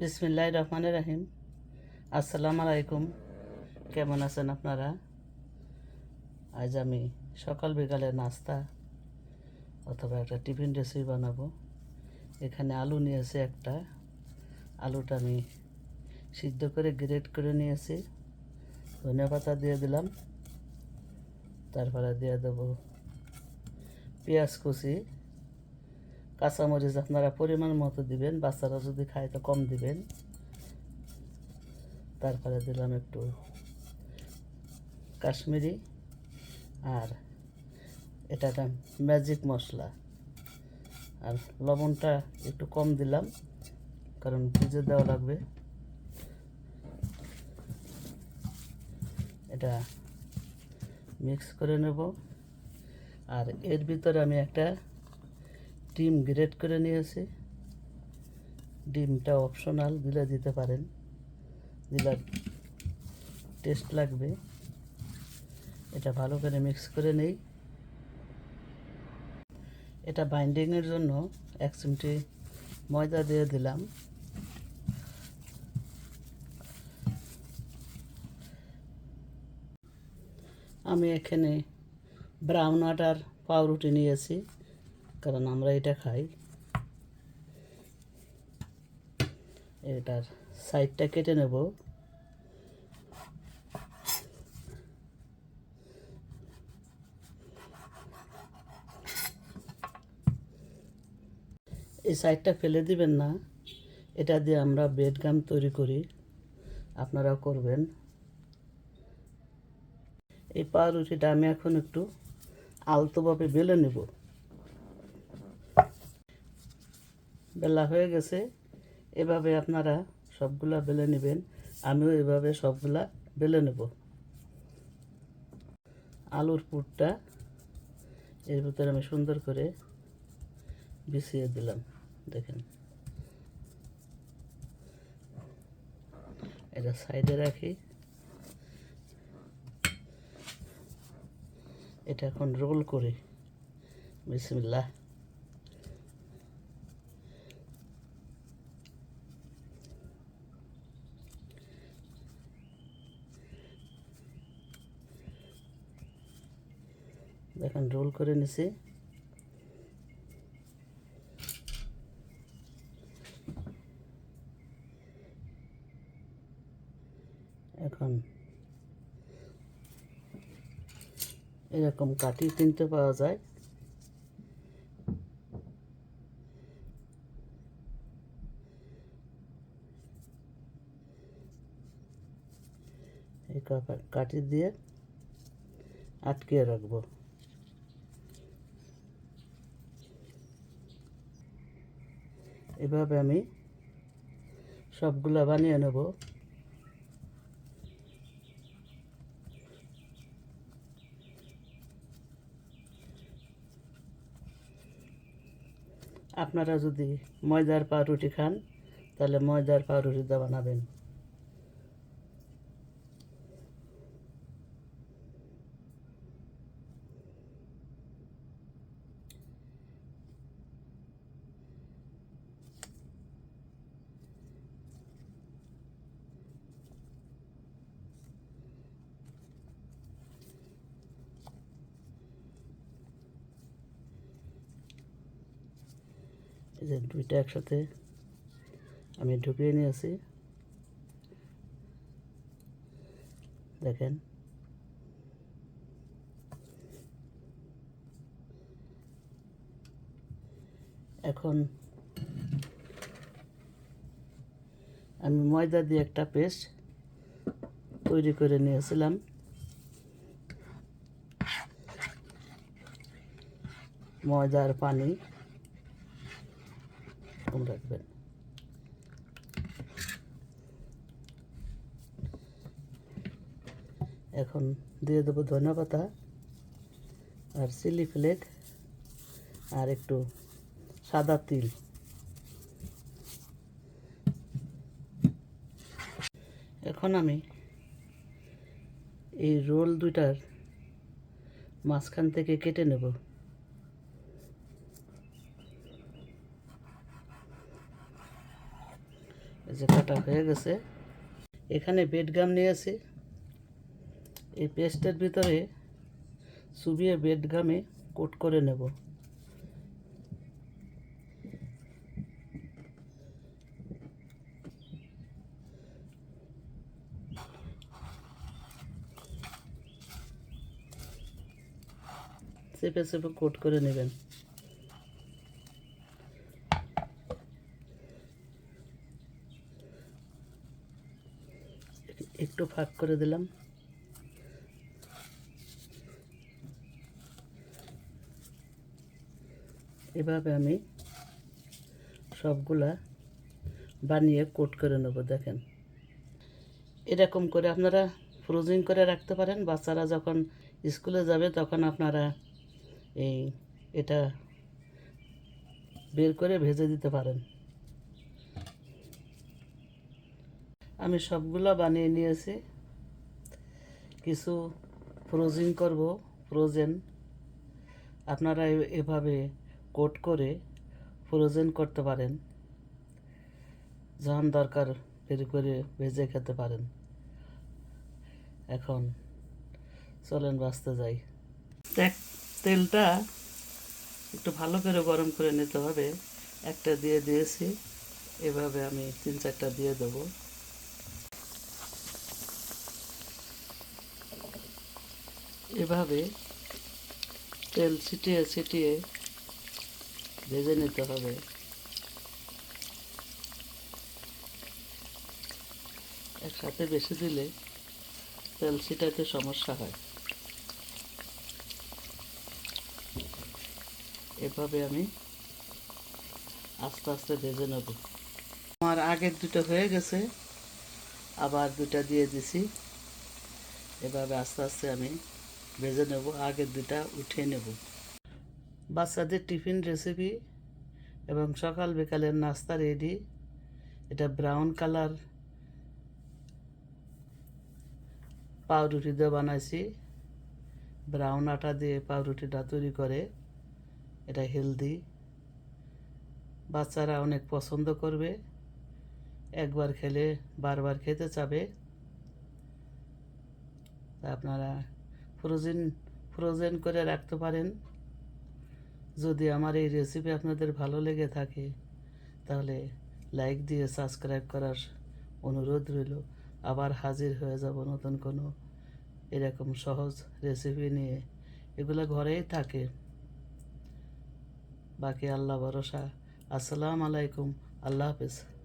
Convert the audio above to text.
বিসমিল্লাহ রহমানের রাহিম। আসসালামু আলাইকুম। কেমন আছেন আপনারা? আজ আমি সকাল বিকালে নাস্তা অথবা একটা টিফিন রেসিপি বানাবো। এখানে আলু নিয়েছি একটা। আলুটা আমি সিদ্ধ করে গ্রেট করে নিয়েছি। ধনিয়া পাতা দিয়ে দিলাম। তারপরে দিয়ে দেবো পেঁয়াজ কুচি। কাঁচামরিচ আপনারা পরিমাণ মতো দিবেন, বাচ্চারা যদি খায় তো কম দিবেন। তারপরে দিলাম একটু কাশ্মীরি আর এটা একটা ম্যাজিক মশলা। আর লবণটা একটু কম দিলাম, কারণ ভিজে দেওয়া লাগবে। এটা মিক্স করে নেব। আর এর ভিতরে আমি একটা ডিম গ্রেট করে নিয়েছি। ডিমটা অপশনাল দিলে দিতে পারেন। দিলে টেস্ট লাগবে। এটা ভালো করে মিক্স করে নেই। এটা বাইন্ডিংয়ের জন্য এক চিমটি ময়দা দিয়ে দিলাম। আমি এখানে ব্রাউন আটার পাউরুটি নিয়েছি। কারণ আমরা এটা খাই। এটার সাইডটা কেটে নেব। এই সাইডটা ফেলে দিবেন না। এটা দিয়ে আমরা বেড গাম তৈরি করি। আপনারাও করবেন। এই পাউরুটিটা আমি এখন একটু আলতোভাবে বেলে নেব। বেলা হয়ে গেছে, এভাবে আপনারা সবগুলা বেলে নেবেন। আমিও এভাবে সবগুলা বেলে নেব। আলুর পুরটা এর ভিতরে আমি সুন্দর করে বিছিয়ে দিলাম, দেখেন। এটা সাইডে রাখি। এটা এখন রোল করি। বিসমিল্লাহ। দেখেন রোল করে নিছি। এখন এরকম কাঠি কিনতে পাওয়া যায়। এই কাঠি দিয়ে আটকে রাখব। এভাবে আমি সবগুলা বানিয়ে নেব। আপনারা যদি ময়দার পাউরুটি খান তাহলে ময়দার পাউরুটিটা বানাবেন। যে দুইটা একসাথে আমি ঢুকিয়ে নিয়েছি। দেখেন। এখন আমি ময়দা দিয়ে একটা পেস্ট তৈরি করে নিয়েছিলাম। ময়দার পানি। কম রাখবেন। এখন দিয়ে দেবো ধনে পাতা আর চিলি ফ্লেক আর একটু সাদা তিল। এখন আমি এই রোল দুইটার মাঝখান থেকে কেটে নেব। যে কাটা হয়ে গেছে। এখানে বেডগাম নিয়েছি এই পেস্টের ভিতরে চুবিয়ে বেডগামে কোট করে নেব। চেপে চেপে কোট করে নেবেন। একটু ফাঁক করে দিলাম। এভাবে আমি সবগুলা বানিয়ে কোট করে নেব, দেখেন। এরকম করে আপনারা ফ্রোজিং করে রাখতে পারেন। বাচ্চারা যখন স্কুলে যাবে তখন আপনারা এই এটা বের করে ভেজে দিতে পারেন। আমি সবগুলো বানিয়ে নিয়েছি। কিছু ফ্রোজিং করব ফ্রোজেন আপনারা এভাবে কোট করে ফ্রোজেন করতে পারেন। যখন দরকার, বের করে ভেজে খেতে পারেন। এখন চলেন বাঁচতে যাই। তেলটা একটু ভালো করে গরম করে নিতে হবে। একটা দিয়ে দিয়েছি। এভাবে আমি তিন চারটা দিয়ে দেবো। এভাবে তেল ছিটিয়ে ছিটিয়ে ভেজে নিতে হবে। একসাথে বেশি দিলে তেল ছিটাতে সমস্যা হয়। এভাবে আমি আস্তে আস্তে ভেজে নেব। আমার আগের দুটো হয়ে গেছে, আবার দুটা দিয়ে দিছি। এভাবে আস্তে আস্তে আমি ভেজে নেব আগের দুটা উঠিয়ে নেব। বাচ্চাদের টিফিন রেসিপি এবং সকাল বিকালের নাস্তা রেডি এটা ব্রাউন কালার পাউরুটি দিয়ে বানাইছি। ব্রাউন আটা দিয়ে পাউরুটিটা তৈরি করে, এটা হেলদি বাচ্চারা অনেক পছন্দ করবে। একবার খেলে বারবার খেতে চাবে। আপনারা ফ্রোজেন ফ্রোজেন করে রাখতে পারেন। যদি আমার এই রেসিপি আপনাদের ভালো লেগে থাকে, তাহলে লাইক দিয়ে সাবস্ক্রাইব করার অনুরোধ রইল। আবার হাজির হয়ে যাব নতুন কোনো এরকম সহজ রেসিপি নিয়ে। এগুলো ঘরেই থাকে। বাকি আল্লাহ ভরসা। আসসালামু আলাইকুম। আল্লাহ হাফেজ।